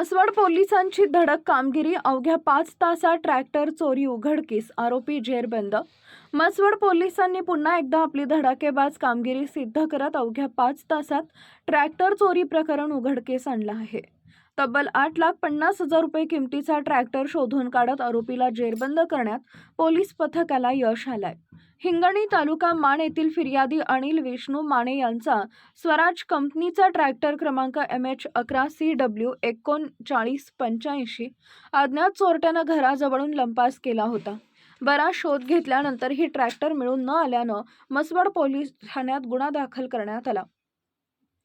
मसवड पोलिसांची धडक कामगिरी अवघ्या पाच तासात ट्रॅक्टर चोरी उघडकीस आरोपी जेरबंद. मसवड पोलिसांनी पुन्हा एकदा आपली धडाकेबाज कामगिरी सिद्ध करत अवघ्या पाच तासात ट्रॅक्टर चोरी प्रकरण उघडकीस आणलं आहे. तब्बल आठ लाख पन्नास हजार रुपये किमतीचा ट्रॅक्टर शोधून काढत आरोपीला जेरबंद करण्यात पोलीस पथकाला यश आलंय. हिंगणी तालुका माण येथील फिर्यादी अनिल विष्णू माने यांचा स्वराज कंपनीचा ट्रॅक्टर क्रमांक एम एच अकरा सी डब्ल्यू एकोणचाळीस पंच्याऐंशी अज्ञात चोरट्यानं घराजवळून लंपास केला होता. बराच शोध घेतल्यानंतर ही ट्रॅक्टर मिळून न आल्यानं मसवड पोलीस ठाण्यात गुन्हा दाखल करण्यात आला.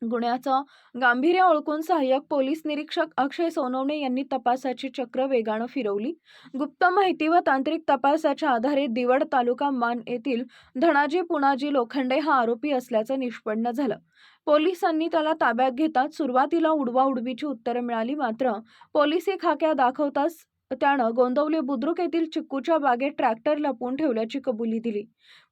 गुन्ह्याचं गांभीर्य ओळखून सहाय्यक पोलीस निरीक्षक अक्षय सोनवणे यांनी तपासाची चक्र वेगानं फिरवली. गुप्त माहिती व तांत्रिक तपासाच्या आधारे दिवड तालुका मान येथील धनाजी पुणाजी लोखंडे हा आरोपी असल्याचं निष्पन्न झालं. पोलिसांनी त्याला ताब्यात घेताच सुरुवातीला उडवाउडवीची उत्तरं मिळाली मात्र पोलिसी खाक्या दाखवताच त्यानं गोंदवले बुद्रुक येथील चिक्कूच्या बागेत ट्रॅक्टर लपवून ठेवल्याची कबुली दिली.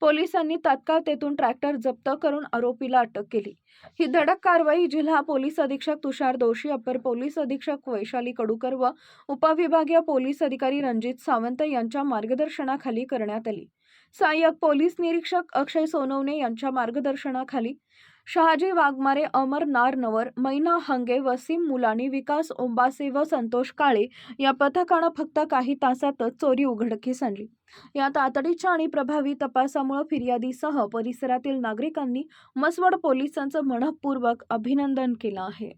पोलिसांनी तात्काळ तेथून ट्रॅक्टर जप्त करून आरोपीला अटक केली. ही धडक कारवाई जिल्हा पोलीस अधीक्षक तुषार दोशी अपर पोलीस अधीक्षक वैशाली कडूकर व उपविभागीय पोलीस अधिकारी रणजित सावंत यांच्या मार्गदर्शनाखाली करण्यात आली. सहाय्यक पोलीस निरीक्षक अक्षय सोनवणे यांच्या मार्गदर्शनाखाली शहाजी वाघमारे अमर नारनवर मैना हंगे वसीम मुलानी विकास ओंबासे व संतोष काळे या पथकानं फक्त काही तासातच चोरी उघडकीस आणली. या तातडीच्या आणि प्रभावी तपासामुळे फिर्यादीसह परिसरातील नागरिकांनी मसवड पोलिसांचं मनपूर्वक अभिनंदन केलं आहे.